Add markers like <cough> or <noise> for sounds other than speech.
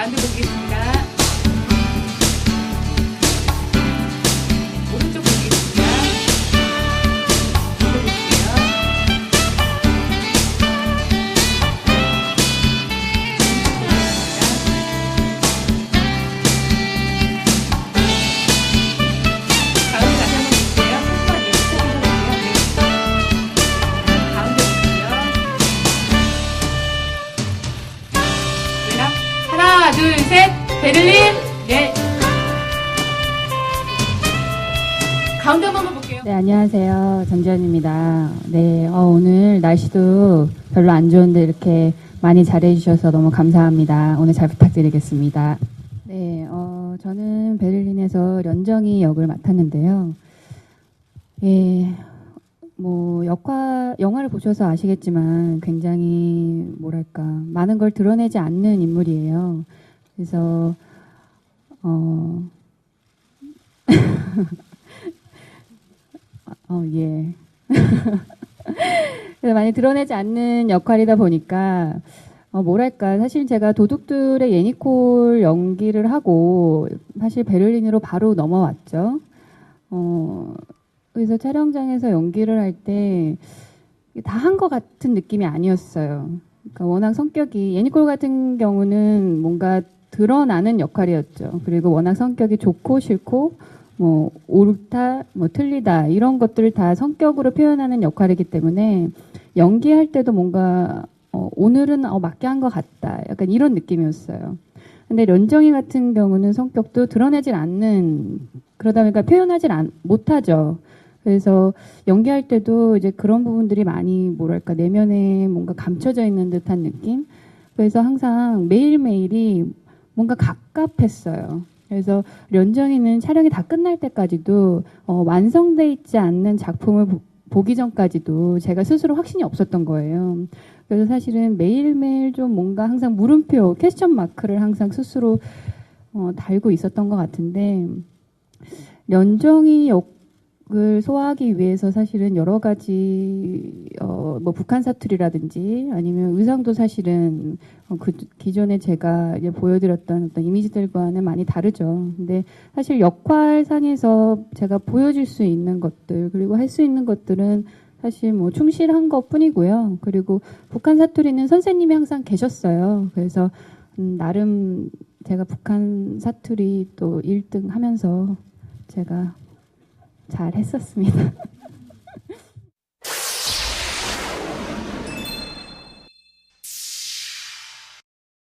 Sabi ko, 베를린. 네. 가운데 한번 볼게요. 네, 안녕하세요. 전지현입니다. 네, 어, 오늘 날씨도 별로 안 좋은데 이렇게 많이 잘해주셔서 너무 감사합니다. 오늘 잘 부탁드리겠습니다. 네, 어, 저는 베를린에서 련정이 역을 맡았는데요. 예, 뭐, 역화, 영화를 보셔서 아시겠지만 굉장히, 뭐랄까, 많은 걸 드러내지 않는 인물이에요. 그래서, 어, <laughs> 어, 예. <laughs> 그래서 많이 드러내지 않는 역할이다 보니까, 어, 뭐랄까, 사실 제가 도둑들의 예니콜 연기를 하고, 사실 베를린으로 바로 넘어왔죠. 어, 그래서 촬영장에서 연기를 할 때, 다 한 것 같은 느낌이 아니었어요. 그러니까 워낙 성격이, 예니콜 같은 경우는 뭔가 드러나는 역할이었죠. 그리고 워낙 성격이 좋고 싫고, 뭐 옳다, 뭐 틀리다 이런 것들을 다 성격으로 표현하는 역할이기 때문에 연기할 때도 뭔가 어, 오늘은 어, 맞게 한 것 같다, 약간 이런 느낌이었어요. 근데 련정이 같은 경우는 성격도 드러내질 않는 그러다 보니까 표현하질 않, 못하죠. 그래서 연기할 때도 이제 그런 부분들이 많이 뭐랄까 내면에 뭔가 감춰져 있는 듯한 느낌. 그래서 항상 매일매일이 뭔가 갑갑했어요. 그래서 련정이는 촬영이 다 끝날 때까지도 어, 완성돼 있지 않는 작품을 보, 보기 전까지도 제가 스스로 확신이 없었던 거예요. 그래서 사실은 매일매일 좀 뭔가 항상 물음표, 퀘스천 마크를 항상 스스로 어, 달고 있었던 것 같은데 련정이 역을 소화하기 위해서 사실은 여러 가지 어, 뭐 북한 사투리라든지 아니면 의상도 사실은 어, 그 기존에 제가 이제 보여드렸던 어떤 이미지들과는 많이 다르죠. 근데 사실 역할상에서 제가 보여줄 수 있는 것들 그리고 할 수 있는 것들은 사실 뭐 충실한 것 뿐이고요. 그리고 북한 사투리는 선생님이 항상 계셨어요. 그래서 음, 나름 제가 북한 사투리 또 1등 하면서 제가 잘 했었습니다. <laughs>